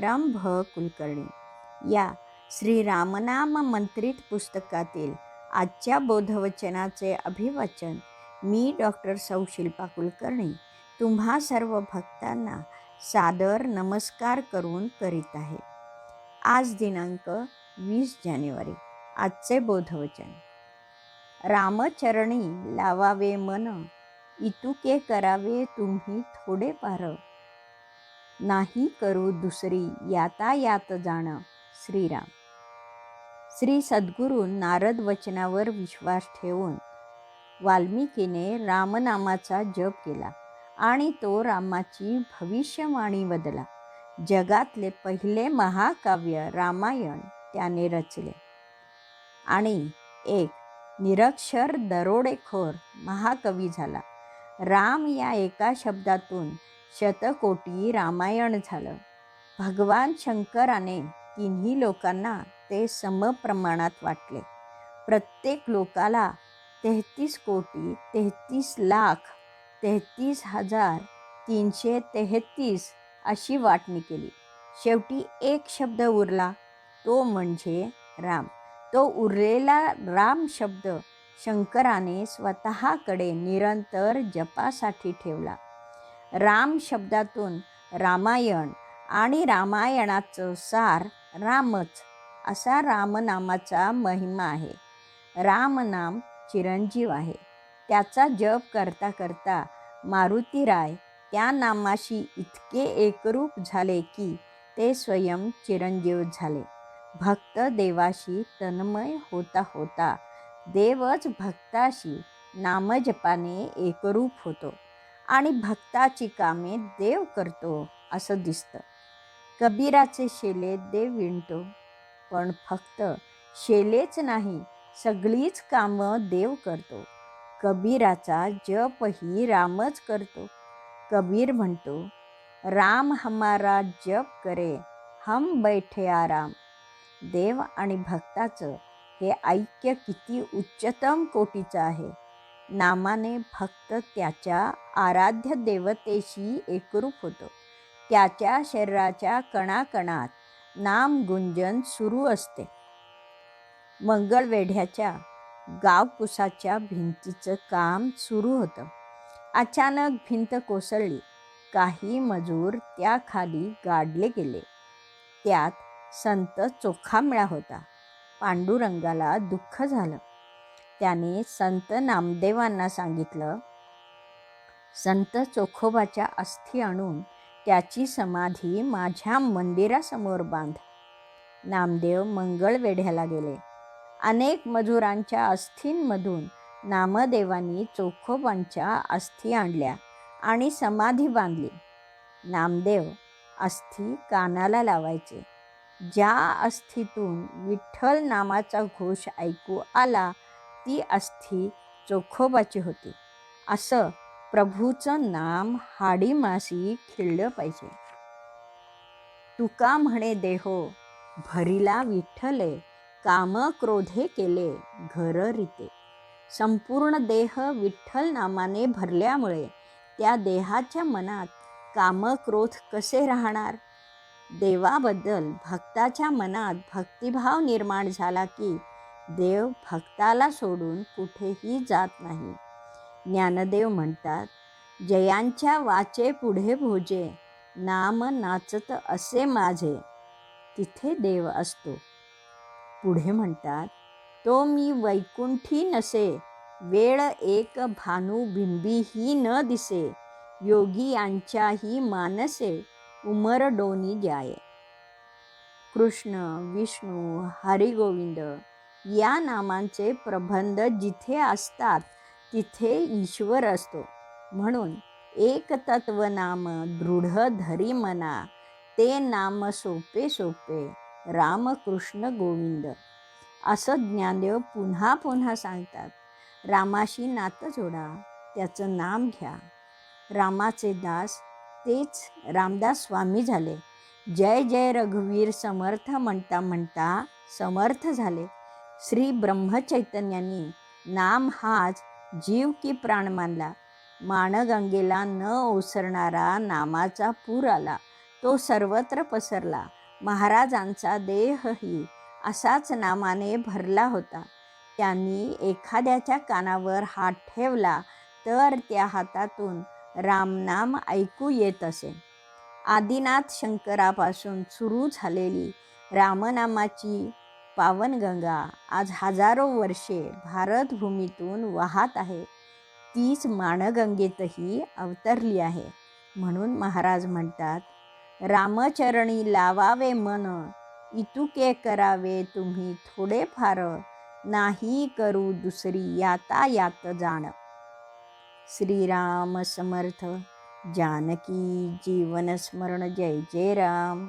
राम भ कुलकर्णी. या श्री रामनाम मंत्रित पुस्तकातील आजच्या बोधवचनाचे अभिवचन मी डॉक्टर सौशिल्पा कुलकर्णी तुम्हा सर्व भक्तांना सादर नमस्कार करून करीत आहे. आज दिनांक वीस जानेवारी आजचे बोधवचन. रामचरणी लावावे मन इतुके करावे तुम्ही थोडे पार नाही करू दुसरी यातायात जाणं श्रीराम. श्री सद्गुरू नारद वचनावर विश्वास ठेवून वाल्मिकीने रामनामाचा जप केला आणि तो रामाची भविष्यवाणी बदला. जगातले पहिले महाकाव्य रामायण त्याने रचले. आणि एक निरक्षर दरोडेखोर महाकवी झाला. राम या एका शब्दातून शतकोटी रामायण झालं. भगवान शंकराने तिन्ही लोकांना ते समप्रमाणात वाटले. प्रत्येक लोकाला तेहतीस कोटी तेहतीस लाख तेहतीस हजार तीनशे तेहतीस अशी वाटणी केली. शेवटी एक शब्द उरला तो म्हणजे राम. तो उरलेला राम शब्द शंकराने स्वतःकडे निरंतर जपासाठी ठेवला. राम शब्दातून रामायण आणि रामायणाचं सार रामच असा रामनामाचा महिमा आहे. रामनाम चिरंजीव आहे. त्याचा जप करता करता मारुती राय त्या नामाशी इतके एकरूप झाले की ते स्वयं चिरंजीव झाले. भक्त देवाशी तन्मय होता होता देवच भक्ताशी नामजपाने एकरूप होतो. आणि भक्ताची कामे देव करतो असं दिसतं. कबीराचे शेले देव विणतो पण फक्त शेलेच नाही सगळीच कामं देव करतो. कबीराचा जपही रामच करतो. कबीर म्हणतो राम हमारा जप करे हम बैठे आराम. देव आणि भक्ताचं हे ऐक्य किती उच्चतम कोटीचं आहे. नामाने भक्त त्याच्या आराध्य देवतेशी एकरूप होतो. त्याच्या शरीराच्या कणाकणात नाम गुंजन सुरू असते. मंगळवेढ्याच्या गावकुसाच्या भिंतीचं काम सुरू होतं. अचानक भिंत कोसळली. काही मजूर त्याखाली गाडले गेले. त्यात संत चोखामळा होता. पांडुरंगाला दुःख झालं. त्याने संत नामदेवांना सांगितलं संत चोखोबाच्या अस्थी आणून त्याची समाधी माझ्या मंदिरासमोर बांध. नामदेव मंगळवेढ्याला गेले. अनेक मजुरांच्या अस्थींमधून नामदेवांनी चोखोबांच्या अस्थी आणल्या आणि समाधी बांधली. नामदेव अस्थी कानाला लावायचे. ज्या अस्थीतून विठ्ठल नामाचा घोष ऐकू आला ती अस्थी चोखोबाची होती. असं प्रभूचं नाम हाडीमाशी खिळलं पाहिजे. तुका म्हणे देहो भरिला विठ्ठले काम क्रोधे केले घर रीते. संपूर्ण देह विठ्ठल नामाने भरल्यामुळे त्या देहाच्या मनात कामक्रोध कसे राहणार? देवाबद्दल भक्ताच्या मनात भक्तिभाव निर्माण झाला की देव भक्ताला सोडून कुठेही जात नाही. ज्ञानदेव म्हणतात जयांच्या वाचे पुढे भोजे नाम नाचत असे माझे तिथे देव असतो. पुढे म्हणतात तो मी वैकुंठी नसे वेळ एक भानुबिंबीही न दिसे योगी यांच्याही मानसे उमर डोनी जाय कृष्ण विष्णू हरिगोविंद या नामांचे प्रबंध जिथे असतात तिथे ईश्वर असतो. म्हणून एक तत्व नाम दृढ धरी मना ते नाम सोपे सोपे. रामकृष्ण गोविंद. असं ज्ञानदेव पुन्हा पुन्हा सांगतात. रामाशी नातं जोडा त्याचं नाम घ्या. रामाचे दास तेच रामदास स्वामी झाले. जय जय रघुवीर समर्थ म्हणता म्हणता समर्थ झाले. श्री ब्रह्मचैतन्यांनी नाम हाच जीव की प्राण मानला. माणगंगेला न ओसरणारा नामाचा पूर आला. तो सर्वत्र पसरला. महाराजांचा देहही असाच नामाने भरला होता. त्यांनी एखाद्याच्या कानावर हात ठेवला तर त्या हातातून रामनाम ऐकू येत असे. आदिनाथ शंकरापासून सुरू झालेली रामनामाची पावनगंगा आज हजारो वर्षे भारतभूमीतून वाहत आहे. तीच माणगंगेतही अवतरली आहे. म्हणून महाराज म्हणतात रामचरणी लावावे मन इतुके करावे तुम्ही थोडेफार नाही करू दुसरी यातायात जाण. श्रीराम समर्थ जानकी जीवन स्मरण जय जय राम.